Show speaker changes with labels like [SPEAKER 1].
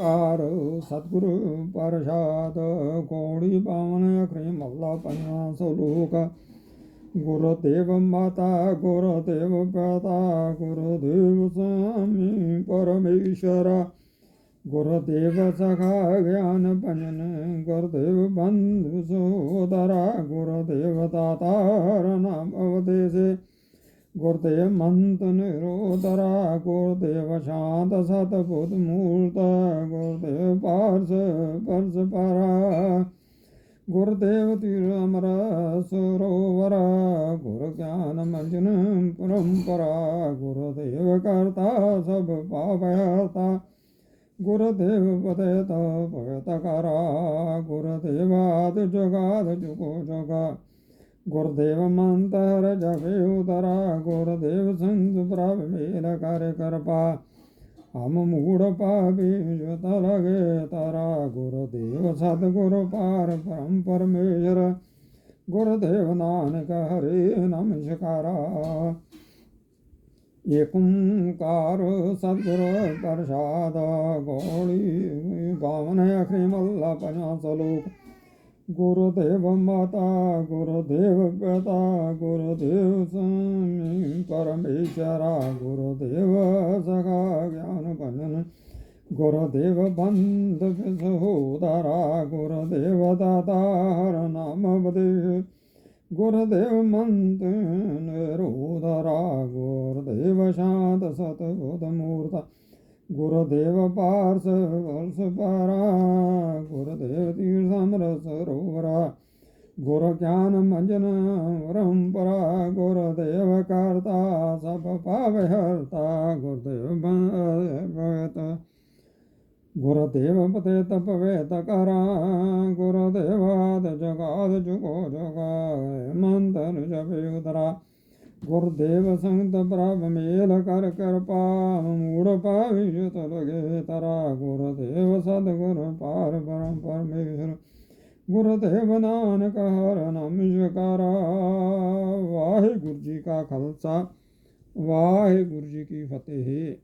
[SPEAKER 1] Car सद्गुरु परशात कोणी पावन अख्री मल्ला पन्नास लोक गुरुदेव माता गुरुदेव पिता गुरुदेव स्वामी परमेश्वर। गुरुदेव सखा ज्ञान पंजन गुरुदेव बंधु सोदरा गुरुदेव दाता नाम अवदेशे गुरुदेवमन्तनिरोधरा निरोधरा गुरुदेव पार्श ज्ञान मंजन परंपरा। परम्परा गुरुदेवकर्ता सब पापयाता, गुरुदेव पतयत तो पयतकरा गुरुदेवाद जुगाद जुगो जगा। ਗੁਰਦੇਵ ਮੰਤਰ ਹਰ ਜਪੇ ਉਤਰਾ, ਗੁਰਦੇਵ ਸੰਤ ਪ੍ਰਭ ਮੇਰਾ ਕਰ ਕਰਪਾ। ਹਮ ਮੂੜ ਪਾਪੀ ਜਤ ਲਗੇ ਤਾਰਾ, ਗੁਰਦੇਵ ਸਤ ਗੁਰ ਪਾਰ ਪਰਮ ਪਰਮੇਸ਼ਰ। ਗੁਰਦੇਵ ਨਾਨਕ ਹਰੇ ਨਮਸਕਾਰਾ। ਏਕੰਕਾਰ ਸਤਿਗੁਰ ਪ੍ਰਸਾਦ, ਗੋਲੀ ਗਾਵਨ ਅਖਰੀ ਮੱਲਾ ਪੰਜਾ ਸਲੋਕ। गुरुदेव माता गुरुदेव पिता गुरुदेव स्वामी परमेश्वरा, गुरुदेव सखा ज्ञान भजन गुरुदेव बंद सहोदरा गुरुदेव दाता हर नाम उपदेश गुरुदेव मंत निरोधरा, गुरुदेव शांत सतबुध मूर्ता। गुरुदेव पार्स, वल्स पारा, गुरुदेव तीर्थामृत सरोवरा गुरु ज्ञान मंजन वरम गुरुदेव करता, सब पाप हरता, गुरुदेव गुरुदेव पते तपवेत करा, गुरुदेवाद जगाद जुगो जगा मंत्र जप उदरा। ਗੁਰਦੇਵ ਸੰਤ ਪ੍ਰਭ ਮੇਲ ਕਰ ਕਿਰਪਾ ਮੂੜ ਪਾਵਿ ਜਤ ਲਗੇ ਤਰਾ। ਗੁਰਦੇਵ ਸਦ ਗੁਰ ਪਾਰ ਪਰਮ ਪਰਮੇਸ਼ਰ, ਗੁਰਦੇਵ ਨਾਨਕ ਹਰ ਨਮਸਕਾਰਾ ਵਾਹਿਗੁਰੂ ਜੀ ਕਾ ਖਾਲਸਾ, ਵਾਹਿਗੁਰੂ ਜੀ ਕੀ ਫਤਿਹ।